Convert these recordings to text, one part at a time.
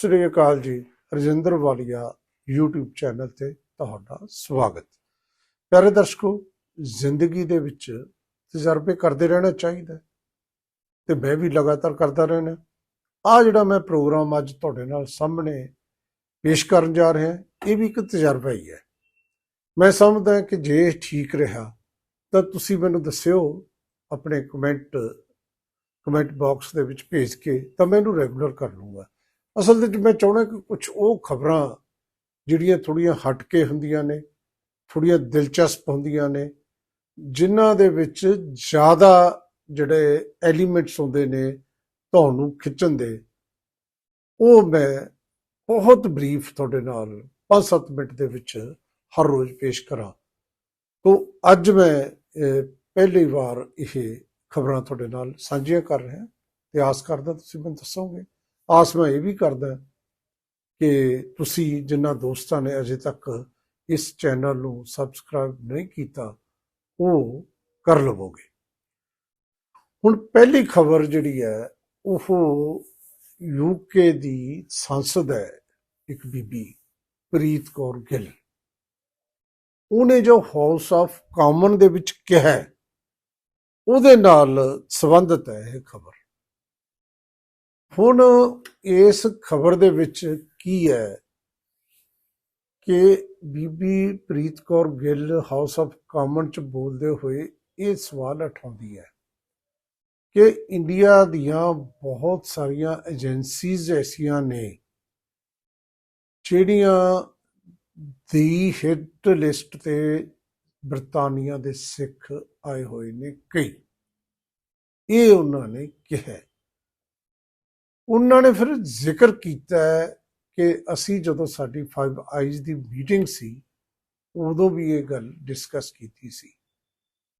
ਸ੍ਰੀ ਅਕਾਲ ਜੀ, ਰਜਿੰਦਰ ਵਾਲੀਆ YouTube channel ਤੇ ਤੁਹਾਡਾ ਸਵਾਗਤ। ਪਿਆਰੇ ਦਰਸ਼ਕੋ, ਜ਼ਿੰਦਗੀ ਦੇ ਵਿੱਚ ਤਜਰਬੇ ਕਰਦੇ ਰਹਿਣਾ ਚਾਹੀਦਾ ਹੈ ਤੇ ਮੈਂ ਵੀ ਲਗਾਤਾਰ ਕਰਦਾ ਰਹਿਣਾ। ਆ ਜਿਹੜਾ ਮੈਂ ਪ੍ਰੋਗਰਾਮ ਅੱਜ ਤੁਹਾਡੇ ਨਾਲ ਸਾਹਮਣੇ ਪੇਸ਼ ਕਰਨ ਜਾ ਰਿਹਾ, ਇਹ ਵੀ ਇੱਕ ਤਜਰਬਾ ਹੀ ਹੈ। ਮੈਂ ਸਮਝਦਾ ਕਿ ਜੇ ਇਹ ਠੀਕ ਰਿਹਾ, ਤਾਂ ਤੁਸੀਂ ਮੈਨੂੰ ਦੱਸਿਓ, ਆਪਣੇ ਕਮੈਂਟ ਕਮੈਂਟ ਬਾਕਸ ਦੇ ਵਿੱਚ ਭੇਜ ਕੇ ਤਾਂ ਮੈਂ ਇਹਨੂੰ ਰੈਗੂਲਰ ਕਰ ਲੂੰਗਾ। ਅਸਲ ਦੇ ਵਿੱਚ ਮੈਂ ਚਾਹੁੰਦਾ ਕਿ ਕੁਝ ਉਹ ਖਬਰਾਂ ਜਿਹੜੀਆਂ ਥੋੜੀਆਂ ਹਟ ਕੇ ਹੁੰਦੀਆਂ ਨੇ ਥੋੜੀਆਂ ਦਿਲਚਸਪ ਹੁੰਦੀਆਂ ਨੇ, ਜਿਨ੍ਹਾਂ ਦੇ ਵਿੱਚ ਜ਼ਿਆਦਾ ਜਿਹੜੇ ਐਲੀਮੈਂਟਸ ਹੁੰਦੇ ਨੇ ਤੁਹਾਨੂੰ ਖਿੱਚਣ ਦੇ, ਉਹ ਮੈਂ ਬਹੁਤ ਬਰੀਫ ਤੁਹਾਡੇ ਨਾਲ 5-7 ਮਿੰਟ ਦੇ ਵਿੱਚ ਹਰ ਰੋਜ਼ ਪੇਸ਼ ਕਰਾਂ। ਤੋਂ ਅੱਜ ਮੈਂ ਪਹਿਲੀ ਵਾਰ ਇਹ ਖਬਰਾਂ ਤੁਹਾਡੇ ਨਾਲ ਸਾਂਝੀਆਂ ਕਰ ਰਿਹਾ, ਤੇ ਆਸ ਕਰਦਾ ਤੁਸੀਂ ਮੈਨੂੰ ਦੱਸੋਗੇ। ਆਸ ਮੈਂ ਇਹ ਵੀ ਕਰਦਾ ਕਿ ਤੁਸੀਂ ਜਿਨ੍ਹਾਂ ਦੋਸਤਾਂ ਨੇ ਅਜੇ ਤੱਕ ਇਸ ਚੈਨਲ ਨੂੰ ਸਬਸਕ੍ਰਾਈਬ ਨਹੀਂ ਕੀਤਾ, ਉਹ ਕਰ ਲਵੋਗੇ। ਹੁਣ ਪਹਿਲੀ ਖਬਰ ਜਿਹੜੀ ਹੈ, ਉਹ ਯੂਕੇ ਦੀ ਸੰਸਦ ਹੈ, ਇੱਕ ਬੀਬੀ ਪ੍ਰੀਤ ਕੌਰ ਗਿੱਲ। ਉਹਨੇ ਜੋ ਹਾਊਸ ਆਫ ਕਾਮਨ ਦੇ ਵਿੱਚ ਕਿਹਾ ਉਹਦੇ ਨਾਲ ਸੰਬੰਧਿਤ ਹੈ ਇਹ ਖਬਰ। ਹੁਣ ਇਸ ਖਬਰ ਦੇ ਵਿੱਚ ਕੀ ਹੈ ਕਿ Bibi Preet Kaur Gill house of common ਚ ਬੋਲਦੇ ਹੋਏ ਇਹ ਸਵਾਲ ਉਠਾਉਂਦੀ ਹੈ ਕਿ ਇੰਡੀਆ ਦੀਆਂ ਬਹੁਤ ਸਾਰੀਆਂ ਏਜੰਸੀਜ਼ ਐਸੀਆਂ ਨੇ ਜਿਹੜੀਆਂ ਦੀ ਹਿੱਟ ਲਿਸਟ ਤੇ ਬ੍ਰਿਟਾਨੀਆ ਦੇ ਸਿੱਖ ਆਏ ਹੋਏ ਨੇ ਕਈ। ਇਹ ਉਹਨਾਂ ਨੇ ਕਿਹਾ ਉਹਨਾਂ ਨੇ ਫਿਰ ਜ਼ਿਕਰ ਕੀਤਾ ਹੈ ਕਿ ਅਸੀਂ ਜਦੋਂ ਸਾਡੀ 5 ਆਈਜ਼ ਦੀ ਮੀਟਿੰਗ ਸੀ, ਉਦੋਂ ਵੀ ਇਹ ਗੱਲ ਡਿਸਕਸ ਕੀਤੀ ਸੀ।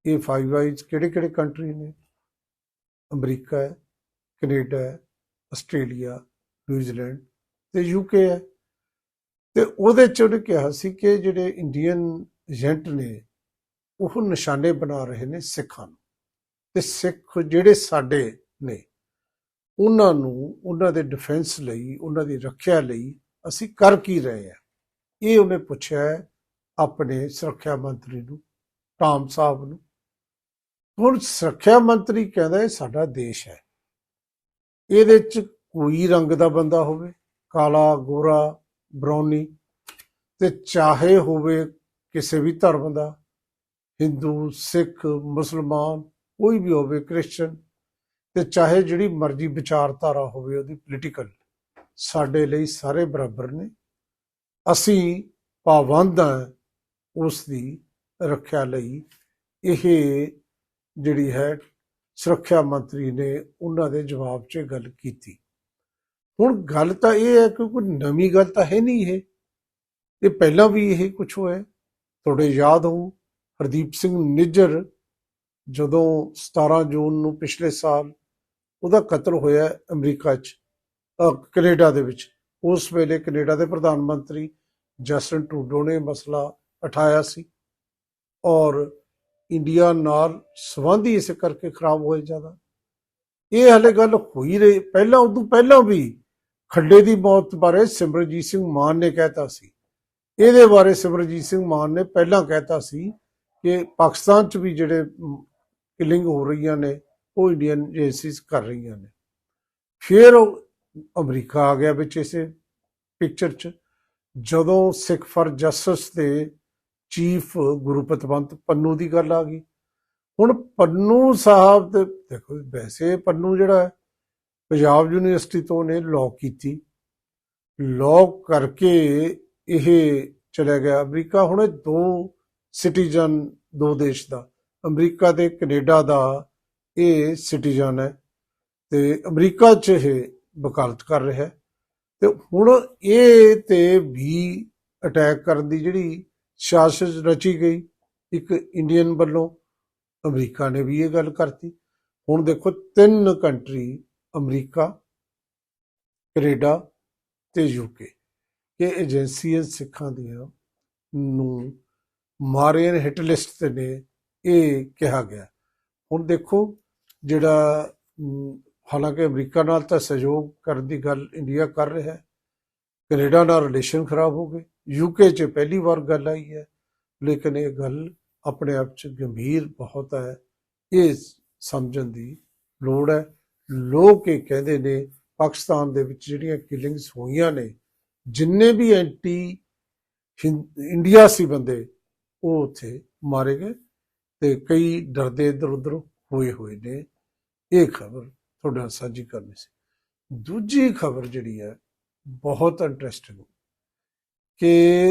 ਇਹ 5 ਆਈਜ਼ ਕਿਹੜੇ ਕਿਹੜੇ ਕੰਟਰੀ ਨੇ? ਅਮਰੀਕਾ ਹੈ, ਕੈਨੇਡਾ ਹੈ, ਆਸਟ੍ਰੇਲੀਆ ਨਿਊਜ਼ੀਲੈਂਡ ਤੇ ਯੂਕੇ ਹੈ। ਤੇ ਉਹਦੇ ਚ ਉਹਨੇ ਕਿਹਾ ਸੀ ਕਿ ਜਿਹੜੇ ਇੰਡੀਅਨ ਏਜੰਟ ਨੇ, ਉਹ ਨਿਸ਼ਾਨੇ ਬਣਾ ਰਹੇ ਨੇ ਸਿੱਖਾਂ ਨੂੰ। ਤੇ ਸਿੱਖ ਜਿਹੜੇ ਸਾਡੇ ਨੇ ਉਹਨਾਂ ਨੂੰ, ਉਹਨਾਂ ਦੇ ਡਿਫੈਂਸ ਲਈ, ਉਹਨਾਂ ਦੀ ਰੱਖਿਆ ਲਈ ਅਸੀਂ ਕਰ ਕੀ ਰਹੇ ਹਾਂ? ਇਹ ਉਹਨੇ ਪੁੱਛਿਆ ਹੈ ਆਪਣੇ ਸੁਰੱਖਿਆ ਮੰਤਰੀ ਨੂੰ ਟਾਮ ਸਾਹਿਬ ਨੂੰ। ਹੁਣ ਸੁਰੱਖਿਆ ਮੰਤਰੀ ਕਹਿੰਦਾ ਇਹ ਸਾਡਾ ਦੇਸ਼ ਹੈ। ਇਹਦੇ ਚ ਕੋਈ ਰੰਗ ਦਾ ਬੰਦਾ ਹੋਵੇ, ਕਾਲਾ, ਗੋਰਾ ਬ੍ਰਾਊਨੀ ਤੇ ਚਾਹੇ ਹੋਵੇ ਕਿਸੇ ਵੀ ਧਰਮ ਦਾ, ਹਿੰਦੂ, ਸਿੱਖ, ਮੁਸਲਮਾਨ, ਕੋਈ ਵੀ ਹੋਵੇ ਕ੍ਰਿਸਚਨ ਤੇ ਚਾਹੇ ਜਿਹੜੀ ਮਰਜ਼ੀ ਵਿਚਾਰਧਾਰਾ ਹੋਵੇ ਉਹਦੀ ਪੋਲੀਟੀਕਲ ਸਾਡੇ ਲਈ ਸਾਰੇ ਬਰਾਬਰ ਨੇ। ਅਸੀਂ ਪਾਬੰਦ ਹਾਂ ਉਸ ਦੀ ਰੱਖਿਆ ਲਈ। ਇਹ ਜਿਹੜੀ ਹੈ ਸੁਰੱਖਿਆ ਮੰਤਰੀ ਨੇ ਉਹਨਾਂ ਦੇ ਜਵਾਬ 'ਚ ਗੱਲ ਕੀਤੀ। ਹੁਣ ਗੱਲ ਤਾਂ ਇਹ ਹੈ ਕਿ ਕੋਈ ਨਵੀਂ ਗੱਲ ਤਾਂ ਹੈ ਨਹੀਂ ਇਹ। ਇਹ ਪਹਿਲਾਂ ਵੀ ਇਹ ਕੁਝ ਹੋਇਆ। ਤੁਹਾਡੇ ਯਾਦ ਹੋ ਹਰਦੀਪ ਸਿੰਘ ਨਿੱਜਰ ਜਦੋਂ 17 ਜੂਨ ਨੂੰ ਪਿਛਲੇ ਸਾਲ ਉਹਦਾ ਕਤਲ ਹੋਇਆ ਅਮਰੀਕਾ 'ਚ, ਅਹ ਕੈਨੇਡਾ ਦੇ ਵਿੱਚ। ਉਸ ਵੇਲੇ ਕੈਨੇਡਾ ਦੇ ਪ੍ਰਧਾਨ ਮੰਤਰੀ ਜਸਟਨ ਟਰੂਡੋ ਨੇ ਮਸਲਾ ਉਠਾਇਆ ਸੀ ਔਰ ਇੰਡੀਆ ਨਾਲ ਸੰਬੰਧ ਹੀ ਇਸ ਕਰਕੇ ਖਰਾਬ ਹੋਏ ਜ਼ਿਆਦਾ। ਇਹ ਹਲੇ ਗੱਲ ਹੋਈ ਰਹੀ, ਪਹਿਲਾਂ ਉਦੋਂ ਪਹਿਲਾਂ ਵੀ ਖੱਡੇ ਦੀ ਮੌਤ ਬਾਰੇ ਸਿਮਰਜੀਤ ਸਿੰਘ ਮਾਨ ਨੇ ਕਹਿਤਾ ਸੀ। ਇਹਦੇ ਬਾਰੇ ਸਿਮਰਜੀਤ ਸਿੰਘ ਮਾਨ ਨੇ ਪਹਿਲਾਂ ਕਹਿਤਾ ਸੀ ਕਿ ਪਾਕਿਸਤਾਨ 'ਚ ਵੀ ਜਿਹੜੇ ਕਿਲਿੰਗ ਹੋ ਰਹੀਆਂ ਨੇ ਉਹ ਇੰਡੀਅਨ ਏਜੰਸੀਜ਼ ਕਰ ਰਹੀਆਂ ਨੇ। ਫਿਰ ਉਹ ਅਮਰੀਕਾ ਆ ਗਿਆ ਵਿੱਚ ਇਸੇ ਪਿਕਚਰ 'ਚ। ਜਦੋਂ ਸਿੱਖ ਫਾਰ ਜਸਟਿਸ ਦੇ ਚੀਫ ਗੁਰੂਪਤਵੰਤ ਪੰਨੂ ਦੀ ਗੱਲ ਆ ਗਈ। ਹੁਣ ਪੰਨੂ ਸਾਹਿਬ ਦੇ, ਦੇਖੋ ਵੈਸੇ ਪੰਨੂ ਜਿਹੜਾ ਪੰਜਾਬ ਯੂਨੀਵਰਸਿਟੀ ਤੋਂ ਨੇ ਲਾਅ ਕੀਤੀ। ਲਾਅ ਕਰਕੇ ਇਹ ਚਲਾ ਗਿਆ ਅਮਰੀਕਾ। ਹੁਣ ਦੋ ਸਿਟੀਜ਼ਨ ਦੋ ਦੇਸ਼ ਦਾ, ਅਮਰੀਕਾ ਤੇ ਕੈਨੇਡਾ ਦਾ ਇਹ ਸਿਟੀਜ਼ਨ ਹੈ ਤੇ ਅਮਰੀਕਾ 'ਚ ਇਹ ਵਕਾਲਤ ਕਰ ਰਿਹਾ ਹੈ। ਤੇ ਹੁਣ ਇਹ ਤੇ ਵੀ ਅਟੈਕ ਕਰਨ ਦੀ ਜਿਹੜੀ ਸਿਆਸਤ ਰਚੀ ਗਈ ਇੱਕ ਇੰਡੀਅਨ ਵੱਲੋਂ, ਅਮਰੀਕਾ ਨੇ ਵੀ ਇਹ ਗੱਲ ਕਰਤੀ। ਹੁਣ ਦੇਖੋ ਤਿੰਨ ਕੰਟਰੀ, ਅਮਰੀਕਾ, ਕੈਨੇਡਾ ਤੇ ਯੂਕੇ ਇਹ ਏਜੰਸੀਆਂ ਸਿੱਖਾਂ ਦੀਆਂ ਨੂੰ ਮਾਰੇ ਹਿੱਟ ਲਿਸਟ ਤੇ ਨੇ, ਇਹ ਕਿਹਾ ਗਿਆ। ਹੁਣ ਦੇਖੋ ਜਿਹੜਾ ਹਾਲਾਂਕਿ ਅਮਰੀਕਾ ਨਾਲ ਤਾਂ ਸਹਿਯੋਗ ਕਰਨ ਦੀ ਗੱਲ ਇੰਡੀਆ ਕਰ ਰਿਹਾ ਹੈ, ਕੈਨੇਡਾ ਨਾਲ ਰਿਲੇਸ਼ਨ ਖਰਾਬ ਹੋ ਗਏ ਯੂਕੇ 'ਚ ਪਹਿਲੀ ਵਾਰ ਗੱਲ ਆਈ ਹੈ, ਲੇਕਿਨ ਇਹ ਗੱਲ ਆਪਣੇ ਆਪ 'ਚ ਗੰਭੀਰ ਬਹੁਤ ਹੈ, ਇਹ ਸਮਝਣ ਦੀ ਲੋੜ ਹੈ। ਲੋਕ ਇਹ ਕਹਿੰਦੇ ਨੇ, ਪਾਕਿਸਤਾਨ ਦੇ ਵਿੱਚ ਜਿਹੜੀਆਂ ਕਿਲਿੰਗਸ ਹੋਈਆਂ ਨੇ, ਜਿੰਨੇ ਵੀ ਐਂਟੀ ਇੰਡੀਆ ਸੀ ਬੰਦੇ, ਉਹ ਉੱਥੇ ਮਾਰੇ ਗਏ ਤੇ ਕਈ ਡਰਦੇ ਇੱਧਰ ਉੱਧਰ ਹੋਏ ਹੋਏ ਨੇ। ਇਹ ਖਬਰ ਤੁਹਾਡੇ ਨਾਲ ਸਾਂਝੀ ਕਰਨੀ ਸੀ। ਦੂਜੀ ਖਬਰ ਜਿਹੜੀ ਹੈ, ਬਹੁਤ ਇੰਟਰਸਟਿੰਗ ਕਿ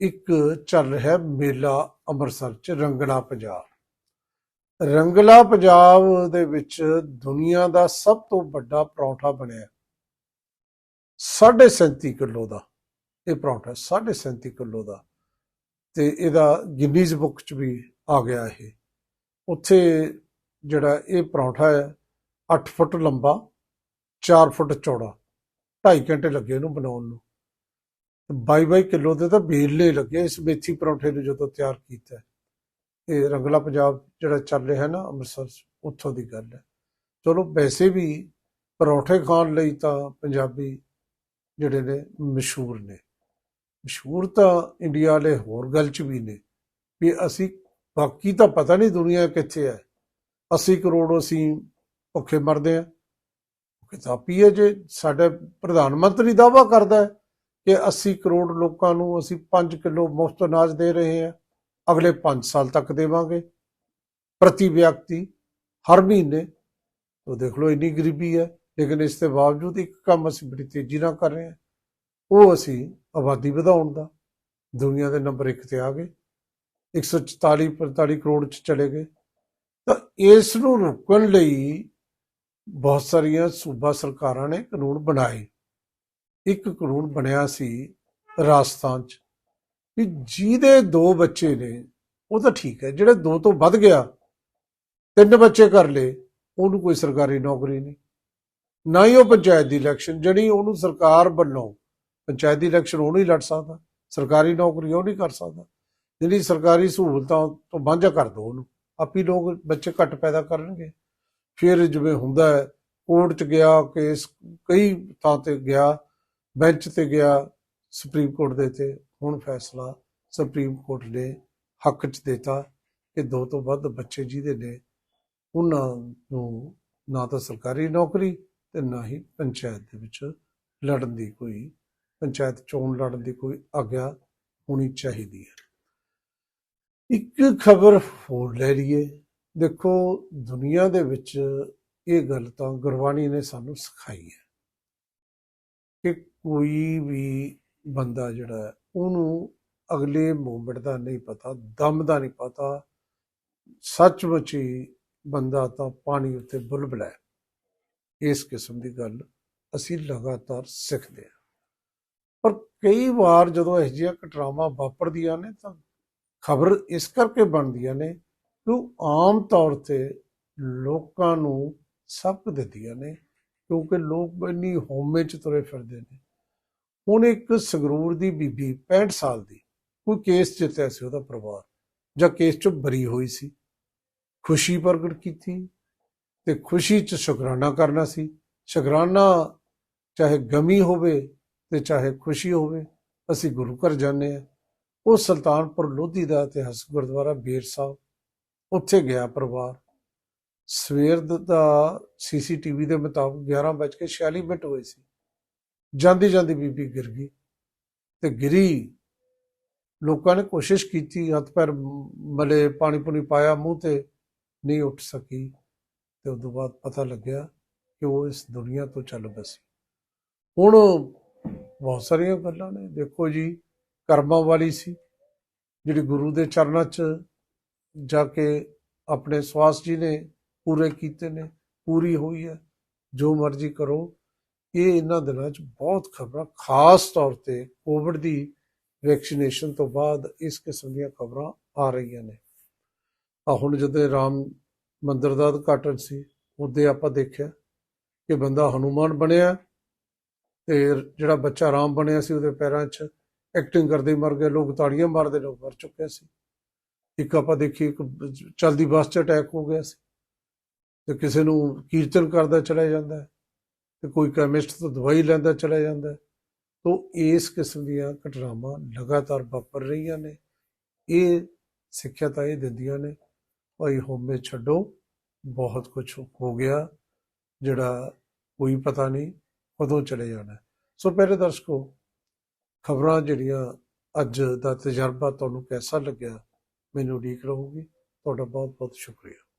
ਇੱਕ ਚੱਲ ਰਿਹਾ ਮੇਲਾ ਅੰਮ੍ਰਿਤਸਰ ਚ, ਰੰਗਲਾ ਪੰਜਾਬ। ਰੰਗਲਾ ਪੰਜਾਬ ਦੇ ਵਿੱਚ ਦੁਨੀਆ ਦਾ ਸਭ ਤੋਂ ਵੱਡਾ ਪਰੌਂਠਾ ਬਣਿਆ। 37 ਕਿਲੋ ਦਾ ਇਹ ਪਰੌਂਠਾ 37 ਕਿਲੋ ਦਾ। ਤੇ ਇਹਦਾ ਗਿਨੀਜ਼ ਬੁੱਕ ਚ ਵੀ ਆ ਗਿਆ ਇਹ। ਉੱਥੇ ਜਿਹੜਾ ਇਹ ਪਰੌਂਠਾ ਹੈ 8 ਫੁੱਟ ਲੰਬਾ 4 ਫੁੱਟ ਚੌੜਾ 2.5 ਘੰਟੇ ਲੱਗੇ ਇਹਨੂੰ ਬਣਾਉਣ ਨੂੰ। 22 ਕਿਲੋ ਦੇ ਤਾਂ ਬੇਲੇ ਲੱਗੇ ਇਸ ਮੇਥੀ ਪਰੌਂਠੇ ਨੂੰ ਜਦੋਂ ਤਿਆਰ ਕੀਤਾ ਇਹ ਰੰਗਲਾ ਪੰਜਾਬ ਜਿਹੜਾ ਚੱਲ ਰਿਹਾ ਨਾ ਅੰਮ੍ਰਿਤਸਰ ਉੱਥੋਂ ਦੀ ਗੱਲ ਹੈ। ਚਲੋ ਵੈਸੇ ਵੀ ਪਰੌਂਠੇ ਖਾਣ ਲਈ ਤਾਂ ਪੰਜਾਬੀ ਜਿਹੜੇ ਨੇ ਮਸ਼ਹੂਰ ਨੇ। ਮਸ਼ਹੂਰ ਤਾਂ ਇੰਡੀਆ ਵਾਲੇ ਹੋਰ ਗੱਲ 'ਚ ਵੀ ਨੇ। ਵੀ ਅਸੀਂ ਬਾਕੀ ਤਾਂ ਪਤਾ ਨਹੀਂ ਦੁਨੀਆ ਕਿੱਥੇ ਹੈ। 80 ਕਰੋੜ ਅਸੀਂ ਭੁੱਖੇ ਮਰਦੇ ਆ ਕਿਤਾਬੀ ਹੈ ਜੇ ਸਾਡੇ ਪ੍ਰਧਾਨ ਮੰਤਰੀ ਦਾਵਾ ਕਰਦਾ ਹੈ ਕਿ 80 ਕਰੋੜ ਲੋਕਾਂ ਨੂੰ ਅਸੀਂ 5 ਕਿਲੋ ਮੁਫਤ ਅਨਾਜ ਦੇ ਰਹੇ ਹਾਂ। ਅਗਲੇ 5 ਸਾਲ ਤੱਕ ਦੇਵਾਂਗੇ। ਪ੍ਰਤੀ ਵਿਅਕਤੀ ਹਰ ਮਹੀਨੇ, ਉਹ ਦੇਖ ਲਓ ਇੰਨੀ ਗਰੀਬੀ ਹੈ, ਲੇਕਿਨ ਇਸ ਦੇ ਬਾਵਜੂਦ ਇੱਕ ਕੰਮ ਅਸੀਂ ਬੜੀ ਤੇਜ਼ੀ ਨਾਲ ਕਰ ਰਹੇ ਹਾਂ। ਉਹ ਅਸੀਂ ਆਬਾਦੀ ਵਧਾਉਣ ਦਾ, ਦੁਨੀਆ ਦੇ ਨੰਬਰ 1 ਤੇ ਆ ਗਏ। 144 45 ਕਰੋੜ ਚ ਚਲੇ ਗਏ। ਤਾਂ ਇਸ ਨੂੰ ਰੋਕਣ ਲਈ ਬਹੁਤ ਸਾਰੀਆਂ ਸੂਬਾ ਸਰਕਾਰਾਂ ਨੇ ਕਾਨੂੰਨ ਬਣਾਏ। ਇੱਕ ਕਾਨੂੰਨ ਬਣਿਆ ਸੀ ਰਾਜਸਥਾਨ ਚ ਵੀ ਜਿਹਦੇ ਦੋ ਬੱਚੇ ਨੇ, ਉਹ ਤਾਂ ਠੀਕ ਹੈ, ਜਿਹੜੇ ਦੋ ਤੋਂ ਵੱਧ ਗਿਆ, ਤਿੰਨ ਬੱਚੇ ਕਰ ਲਏ, ਉਹਨੂੰ ਕੋਈ ਸਰਕਾਰੀ ਨੌਕਰੀ ਨਹੀਂ। ਨਾ ਹੀ ਉਹ ਪੰਚਾਇਤ ਦੀ ਇਲੈਕਸ਼ਨ ਜਿਹੜੀ ਉਹਨੂੰ ਸਰਕਾਰ ਵੱਲੋਂ, ਪੰਚਾਇਤ ਦੀ ਇਲੈਕਸ਼ਨ ਉਹ ਨਹੀਂ ਲੜ ਸਕਦਾ, ਸਰਕਾਰੀ ਨੌਕਰੀ ਉਹ ਨਹੀਂ ਕਰ ਸਕਦਾ। ਜਿਹੜੀ ਸਰਕਾਰੀ ਸਹੂਲਤਾਂ ਤੋਂ ਵਾਂਝਾ ਕਰ ਦੋ ਉਹਨੂੰ। ਆਪੀ ਲੋਕ ਬੱਚੇ ਘੱਟ ਪੈਦਾ ਕਰਨਗੇ। ਫਿਰ ਜਿਵੇਂ ਹੁੰਦਾ ਹੈ, ਕੋਰਟ ਚ ਗਿਆ, ਕੇਸ ਕਈ ਥਾਂ ਤੇ ਗਿਆ, ਬੈਂਚ ਤੇ ਗਿਆ, ਸੁਪਰੀਮ ਕੋਰਟ ਦੇ ਤੇ ਹੁਣ ਫੈਸਲਾ ਸੁਪਰੀਮ ਕੋਰਟ ਨੇ ਹੱਕ ਚ ਦਿੱਤਾ ਕਿ ਦੋ ਤੋਂ ਵੱਧ ਬੱਚੇ ਜਿਹਦੇ ਨੇ ਉਹਨਾਂ ਨੂੰ ਨਾ ਤਾਂ ਸਰਕਾਰੀ ਨੌਕਰੀ ਤੇ ਨਾ ਹੀ ਪੰਚਾਇਤ ਦੇ ਵਿੱਚ ਲੜਨ ਦੀ ਕੋਈ, ਪੰਚਾਇਤ ਚੋਣ ਲੜਨ ਦੀ ਕੋਈ ਆਗਿਆ ਹੋਣੀ ਚਾਹੀਦੀ ਹੈ। ਇੱਕ ਖਬਰ ਹੋਰ ਲੈ ਲਈਏ। ਦੇਖੋ, ਦੁਨੀਆ ਦੇ ਵਿੱਚ ਇਹ ਗੱਲ ਤਾਂ ਗੁਰਬਾਣੀ ਨੇ ਸਾਨੂੰ ਸਿਖਾਈ ਹੈ ਕਿ ਕੋਈ ਵੀ ਬੰਦਾ ਜਿਹੜਾ ਉਹਨੂੰ ਅਗਲੇ ਮੂਮੈਂਟ ਦਾ ਨਹੀਂ ਪਤਾ, ਦਮ ਦਾ ਨਹੀਂ ਪਤਾ। ਸੱਚਮੁੱਚ ਹੀ ਬੰਦਾ ਤਾਂ ਪਾਣੀ ਉੱਤੇ ਬੁਲਬੁਲ ਹੈ। ਇਸ ਕਿਸਮ ਦੀ ਗੱਲ ਅਸੀਂ ਲਗਾਤਾਰ ਸਿੱਖਦੇ ਹਾਂ। ਪਰ ਕਈ ਵਾਰ ਜਦੋਂ ਇਹੋ ਜਿਹੀਆਂ ਘਟਨਾਵਾਂ ਵਾਪਰਦੀਆਂ ਨੇ ਤਾਂ ਖਬਰ ਇਸ ਕਰਕੇ ਬਣਦੀਆਂ ਨੇ ਕਿ ਉਹ ਆਮ ਤੌਰ ਤੇ ਲੋਕਾਂ ਨੂੰ ਸਬਕ ਦਿੰਦੀਆਂ ਨੇ, ਕਿਉਂਕਿ ਲੋਕ ਇੰਨੀ ਹੋਮੇ ਚ ਤੁਰੇ ਫਿਰਦੇ ਨੇ। ਹੁਣ ਇੱਕ ਸੰਗਰੂਰ ਦੀ ਬੀਬੀ 65 ਸਾਲ ਦੀ, ਕੋਈ ਕੇਸ ਜਿੱਤਿਆ ਸੀ ਉਹਦਾ ਪਰਿਵਾਰ, ਜਾਂ ਕੇਸ ਚੋਂ ਬਰੀ ਹੋਈ ਸੀ। ਖੁਸ਼ੀ ਪ੍ਰਗਟ ਕੀਤੀ ਤੇ ਖੁਸ਼ੀ ਚ ਸ਼ੁਕਰਾਨਾ ਕਰਨਾ ਸੀ। ਸ਼ੁਕਰਾਨਾ ਚਾਹੇ ਗਮੀ ਹੋਵੇ ਤੇ ਚਾਹੇ ਖੁਸ਼ੀ ਹੋਵੇ, ਅਸੀਂ ਗੁਰੂ ਘਰ ਜਾਂਦੇ ਆ ਉਹ ਸੁਲਤਾਨਪੁਰ ਲੋਧੀ ਦਾ ਇਤਿਹਾਸ ਗੁਰਦੁਆਰਾ ਬੇਰ ਸਾਹਿਬ, ਉੱਥੇ ਗਿਆ ਪਰਿਵਾਰ। ਸਵੇਰ ਦਾ ਸੀਸੀਟੀਵੀ ਦੇ ਮੁਤਾਬਕ 11:46 ਮਿੰਟ ਹੋਏ ਸੀ। ਜਾਂਦੀ ਜਾਂਦੀ ਬੀਬੀ ਗਿਰ ਗਈ ਤੇ ਗਿਰੀ। ਲੋਕਾਂ ਨੇ ਕੋਸ਼ਿਸ਼ ਕੀਤੀ, ਹੱਥ ਪੈਰ ਮਲੇ, ਪਾਣੀ ਪੁਣੀ ਪਾਇਆ, ਮੂੰਹ ਤੇ ਨਹੀਂ ਉੱਠ ਸਕੀ ਤੇ ਉਸ ਤੋਂ ਬਾਅਦ ਪਤਾ ਲੱਗਿਆ ਕਿ ਉਹ ਇਸ ਦੁਨੀਆ ਤੋਂ ਚੱਲ ਬਸੀ। ਹੁਣ ਬਹੁਤ ਸਾਰੀਆਂ ਗੱਲਾਂ ਨੇ। ਦੇਖੋ ਜੀ ਕਰਮਾਂ ਵਾਲੀ ਸੀ, ਜਿਹੜੀ ਗੁਰੂ ਦੇ ਚਰਨਾਂ 'ਚ ਜਾ ਕੇ ਆਪਣੇ ਸਵਾਸ ਜੀ ਨੇ ਪੂਰੇ ਕੀਤੇ ਨੇ, ਪੂਰੀ ਹੋਈ ਹੈ, ਜੋ ਮਰਜ਼ੀ ਕਰੋ। ਇਹ ਇਹਨਾਂ ਦਿਨਾਂ 'ਚ ਬਹੁਤ ਖਬਰਾਂ, ਖਾਸ ਤੌਰ ਤੇ ਕੋਵਿਡ ਦੀ ਵੈਕਸੀਨੇਸ਼ਨ ਤੋਂ ਬਾਅਦ ਇਸ ਕਿਸਮ ਦੀਆਂ ਖਬਰਾਂ ਆ ਰਹੀਆਂ ਨੇ। ਆ ਹੁਣ ਜਦੋਂ ਰਾਮ ਮੰਦਰ ਦਾ ਉਦਘਾਟਨ ਸੀ, ਉਹਦੇ ਆਪਾਂ ਦੇਖਿਆ ਕਿ ਬੰਦਾ ਹਨੂਮਾਨ ਬਣਿਆ ਤੇ ਜਿਹੜਾ ਬੱਚਾ ਰਾਮ ਬਣਿਆ ਸੀ ਉਹਦੇ ਪੈਰਾਂ 'ਚ ਐਕਟਿੰਗ ਕਰਦੇ ਮਰ ਗਏ ਲੋਕ ਤਾੜੀਆਂ ਮਾਰਦੇ ਲੋਕ ਮਰ ਚੁੱਕੇ ਸੀ। ਇੱਕ ਆਪਾਂ ਦੇਖੀ ਇੱਕ ਚਲਦੀ ਬੱਸ 'ਚ ਅਟੈਕ ਹੋ ਗਿਆ ਸੀ। ਤੇ ਕਿਸੇ ਨੂੰ ਕੀਰਤਨ ਕਰਦਾ ਚਲਾ ਜਾਂਦਾ ਹੈ, ਤੇ ਕੋਈ ਕੈਮਿਸਟ ਤੋਂ ਦਵਾਈ ਲੈਂਦਾ ਚਲਾ ਜਾਂਦਾ ਹੈ। ਤੋਂ ਇਸ ਕਿਸਮ ਦੀਆਂ ਘਟਨਾਵਾਂ ਲਗਾਤਾਰ ਵਾਪਰ ਰਹੀਆਂ ਨੇ। ਇਹ ਸਿੱਖਿਆ ਤਾਂ ਇਹ ਦਿੰਦੀਆਂ ਨੇ ਭਾਈ ਹੋਮੇ ਛੱਡੋ ਬਹੁਤ ਕੁਝ ਹੋ ਗਿਆ ਜਿਹੜਾ ਕੋਈ ਪਤਾ ਨਹੀਂ ਕਦੋਂ ਚਲੇ ਜਾਣਾ ਸੋ ਪਹਿਲੇ ਦਰਸ਼ਕੋ ਖਬਰਾਂ ਜਿਹੜੀਆਂ ਅੱਜ ਦਾ ਤਜਰਬਾ ਤੁਹਾਨੂੰ ਕੈਸਾ ਲੱਗਿਆ, ਮੈਨੂੰ ਉਡੀਕ ਰਹੂਗੀ। ਤੁਹਾਡਾ ਬਹੁਤ ਬਹੁਤ ਸ਼ੁਕਰੀਆ।